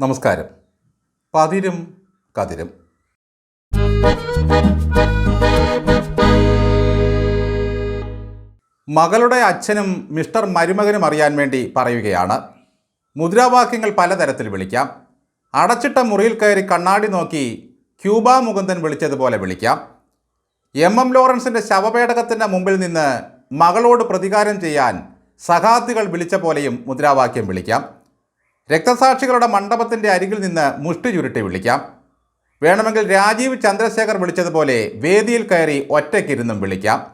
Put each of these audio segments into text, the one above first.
നമസ്കാരം. പതിരും കതിരും. മകളുടെ അച്ഛനും മിസ്റ്റർ മരുമകനും അറിയാൻ വേണ്ടി പറയുകയാണ്. മുദ്രാവാക്യങ്ങൾ പലതരത്തിൽ വിളിക്കാം. അടച്ചിട്ട മുറിയിൽ കയറി കണ്ണാടി നോക്കി ക്യൂബ മുകുന്ദൻ വിളിച്ചതുപോലെ വിളിക്കാം. എം എം ലോറൻസിന്റെ ശവപേടകത്തിന്റെ മുമ്പിൽ നിന്ന് മകളോട് പ്രതികാരം ചെയ്യാൻ സഹാത്തികൾ വിളിച്ച പോലെയും മുദ്രാവാക്യം വിളിക്കാം. രക്തസാക്ഷികളുടെ മണ്ഡപത്തിന്റെ അരികിൽ നിന്ന് മുഷ്ടി ചുരുട്ടി വിളിക്കാം. വേണമെങ്കിൽ രാജീവ് ചന്ദ്രശേഖർ വിളിച്ചതുപോലെ വേദിയിൽ കയറി ഒറ്റയ്ക്കിരുന്നും വിളിക്കാം.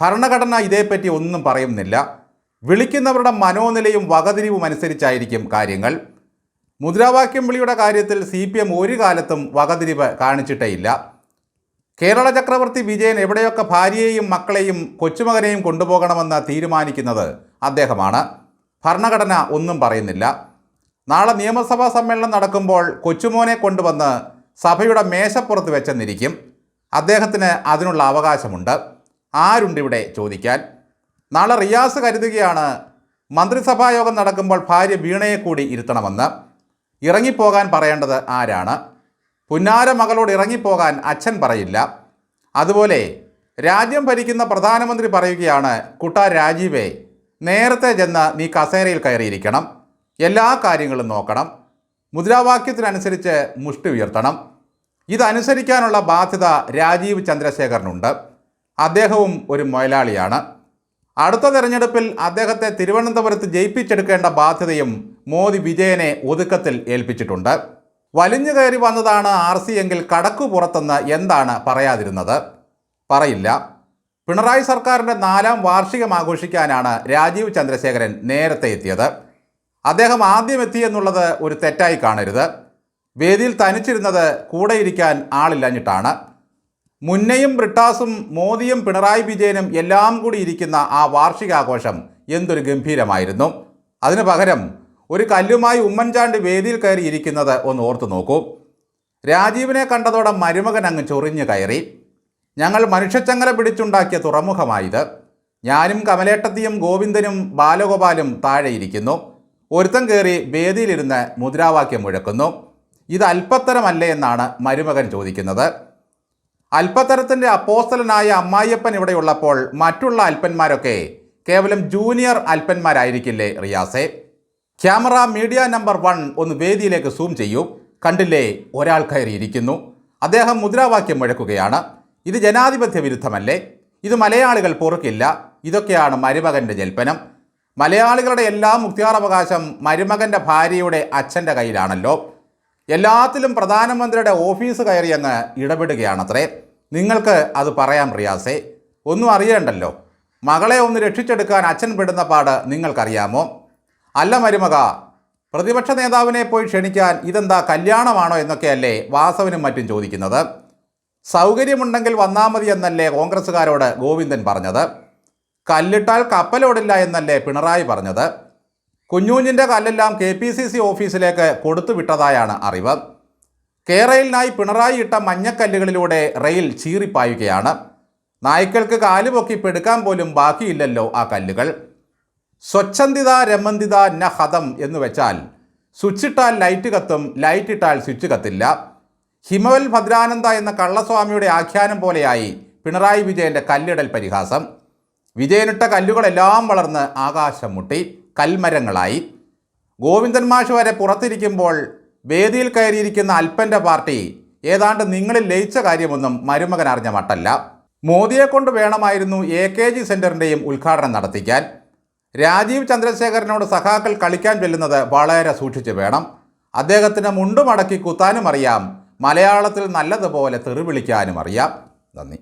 ഭരണഘടന ഇതേപ്പറ്റി ഒന്നും പറയുന്നില്ല. വിളിക്കുന്നവരുടെ മനോനിലയും വകതിരിവും അനുസരിച്ചായിരിക്കും കാര്യങ്ങൾ. മുദ്രാവാക്യം വിളിയുടെ കാര്യത്തിൽ സി പി എം ഒരു കാലത്തും വകതിരിവ് കാണിച്ചിട്ടേയില്ല. കേരള ചക്രവർത്തി വിജയൻ എവിടെയൊക്കെ ഭാര്യയെയും മക്കളെയും കൊച്ചുമകനെയും കൊണ്ടുപോകണമെന്ന് തീരുമാനിക്കുന്നത് അദ്ദേഹമാണ്. ഭരണഘടന ഒന്നും പറയുന്നില്ല. നാളെ നിയമസഭാ സമ്മേളനം നടക്കുമ്പോൾ കൊച്ചുമോനെ കൊണ്ടുവന്ന് സഭയുടെ മേശപ്പുറത്ത് വെച്ചെന്നിരിക്കും. അദ്ദേഹത്തിന് അതിനുള്ള അവകാശമുണ്ട്. ആരുണ്ടിവിടെ ചോദിക്കാൻ? നാളെ റിയാസ് കരുതുകയാണ് മന്ത്രിസഭായോഗം നടക്കുമ്പോൾ ഭാര്യ വീണയെ കൂടി ഇരുത്തണമെന്ന്. ഇറങ്ങിപ്പോകാൻ പറയേണ്ടത് ആരാണ്? പുന്നാര മകളോട് ഇറങ്ങിപ്പോകാൻ അച്ഛൻ പറയില്ല. അതുപോലെ രാജ്യം ഭരിക്കുന്ന പ്രധാനമന്ത്രി പറയുകയാണ് കുട്ട രാജീവേ നേരത്തെ ചെന്ന് നീ കസേരയിൽ കയറിയിരിക്കണം. എല്ലാ കാര്യങ്ങളും നോക്കണം. മുദ്രാവാക്യത്തിനനുസരിച്ച് മുഷ്ടി ഉയർത്തണം. ഇതനുസരിക്കാനുള്ള ബാധ്യത രാജീവ് ചന്ദ്രശേഖരനുണ്ട്. അദ്ദേഹവും ഒരു മൊയലാളിയാണ്. അടുത്ത തെരഞ്ഞെടുപ്പിൽ അദ്ദേഹത്തെ തിരുവനന്തപുരത്ത് ജയിപ്പിച്ചെടുക്കേണ്ട ബാധ്യതയും മോദി വിജയനെ ഒതുക്കത്തിൽ ഏൽപ്പിച്ചിട്ടുണ്ട്. വലിഞ്ഞു കയറി വന്നതാണ് ആർ സി എങ്കിൽ കടക്കു പുറത്തെന്ന് എന്താണ് പറയാതിരുന്നത്? പറയില്ല. പിണറായി സർക്കാരിന്റെ നാലാം വാർഷികം ആഘോഷിക്കാനാണ് രാജീവ് ചന്ദ്രശേഖരൻ നേരത്തെ എത്തിയത്. അദ്ദേഹം ആദ്യം എത്തി എന്നുള്ളത് ഒരു തെറ്റായി കാണരുത്. വേദിയിൽ തനിച്ചിരുന്നത് കൂടെയിരിക്കാൻ ആളില്ലഞ്ഞിട്ടാണ്. മുന്നയും ബ്രിട്ടാസും മോദിയും പിണറായി വിജയനും എല്ലാം കൂടി ഇരിക്കുന്ന ആ വാർഷികാഘോഷം എന്തൊരു ഗംഭീരമായിരുന്നു. അതിനു പകരം ഒരു കല്ലുമായി ഉമ്മൻചാണ്ടി വേദിയിൽ കയറി ഇരിക്കുന്നത് ഒന്ന് ഓർത്തു നോക്കൂ. രാജീവിനെ കണ്ടതോടെ മരുമകൻ അങ്ങ് ചൊറിഞ്ഞു കയറി. ഞങ്ങൾ മനുഷ്യച്ചങ്ങല പിടിച്ചുണ്ടാക്കിയ തുറമുഖമായത്. ഞാനും കമലേട്ടത്തിയും ഗോവിന്ദനും ബാലഗോപാലും താഴെ ഒരുത്തൻ കയറി വേദിയിലിരുന്ന് മുദ്രാവാക്യം മുഴക്കുന്നു. ഇത് അല്പത്തരമല്ലേ എന്നാണ് മരുമകൻ ചോദിക്കുന്നത്. അല്പത്തരത്തിന്റെ അപ്പോസ്തലനായ അമ്മായിയപ്പൻ ഇവിടെയുള്ളപ്പോൾ മറ്റുള്ള അല്പന്മാരൊക്കെ കേവലം ജൂനിയർ അല്പന്മാരായിരിക്കില്ലേ റിയാസെ? ക്യാമറ മീഡിയ നമ്പർ വൺ ഒന്ന് വേദിയിലേക്ക് സൂം ചെയ്യൂ. കണ്ടില്ലേ ഒരാൾ കയറിയിരിക്കുന്നു. അദ്ദേഹം മുദ്രാവാക്യം മുഴക്കുകയാണ്. ഇത് ജനാധിപത്യ വിരുദ്ധമല്ലേ? ഇത് മലയാളികൾ പൊറുക്കില്ല. ഇതൊക്കെയാണ് മരുമകന്റെ ജൽപ്പനം. മലയാളികളുടെ എല്ലാ മുക്തിയാറവകാശം മരുമകന്റെ ഭാര്യയുടെ അച്ഛന്റെ കയ്യിലാണല്ലോ. എല്ലാത്തിലും പ്രധാനമന്ത്രിയുടെ ഓഫീസ് കയറി അങ്ങ് ഇടപെടുകയാണത്രേ. നിങ്ങൾക്ക് അത് പറയാം റിയാസേ. ഒന്നും അറിയണ്ടല്ലോ. മകളെ ഒന്ന് രക്ഷിച്ചെടുക്കാൻ അച്ഛൻ പെടുന്ന പാട് നിങ്ങൾക്കറിയാമോ? അല്ല മരുമക പ്രതിപക്ഷ നേതാവിനെ പോയി ക്ഷണിക്കാൻ ഇതെന്താ കല്യാണമാണോ എന്നൊക്കെയല്ലേ വാസവനും മറ്റും ചോദിക്കുന്നത്. സൗകര്യമുണ്ടെങ്കിൽ വന്നാൽ മതി എന്നല്ലേ കോൺഗ്രസ്സുകാരോട് ഗോവിന്ദൻ പറഞ്ഞത്. കല്ലിട്ടാൽ കപ്പലോടില്ല എന്നല്ലേ പിണറായി പറഞ്ഞത്? കുഞ്ഞൂഞ്ഞിന്റെ കല്ലെല്ലാം കെ പി സി സി ഓഫീസിലേക്ക് കൊടുത്തുവിട്ടതായാണ് അറിവ്. കേരളിനായി പിണറായി ഇട്ട മഞ്ഞക്കല്ലുകളിലൂടെ റെയിൽ ചീറിപ്പായുകയാണ്. നായ്ക്കൾക്ക് കാലുപൊക്കി പെടുക്കാൻ പോലും ബാക്കിയില്ലല്ലോ ആ കല്ലുകൾ. സ്വച്ഛന്തിത രമന്തിത ന ഹതം എന്ന് വെച്ചാൽ സ്വിച്ചിട്ടാൽ ലൈറ്റ് കത്തും ലൈറ്റ് ഇട്ടാൽ സ്വിച്ച് കത്തില്ല. ഹിമവൽ ഭദ്രാനന്ദ എന്ന കള്ളസ്വാമിയുടെ ആഖ്യാനം പോലെയായി പിണറായി വിജയന്റെ കല്ലിടൽ പരിഹാസം. വിജയനിട്ട കല്ലുകളെല്ലാം വളർന്ന് ആകാശം മുട്ടി കൽമരങ്ങളായി. ഗോവിന്ദൻ മാഷ് വരെ പുറത്തിരിക്കുമ്പോൾ വേദിയിൽ കയറിയിരിക്കുന്ന അൽപ്പന്റെ പാർട്ടി ഏതാണ്ട് നിങ്ങളിൽ ലയിച്ച കാര്യമൊന്നും മരുമകൻ അറിഞ്ഞ മട്ടല്ല. മോദിയെ കൊണ്ട് വേണമായിരുന്നു എ കെ ജി സെന്ററിന്റെയും ഉദ്ഘാടനം നടത്തിക്കാൻ. രാജീവ് ചന്ദ്രശേഖരനോട് സഖാക്കൾ കളിക്കാൻ ചെല്ലുന്നത് വളരെ സൂക്ഷിച്ചു വേണം. അദ്ദേഹത്തിന് മുണ്ടുമടക്കി കുത്താനും അറിയാം. മലയാളത്തിൽ നല്ലതുപോലെ തെറിവിളിക്കാനും അറിയാം. നന്ദി.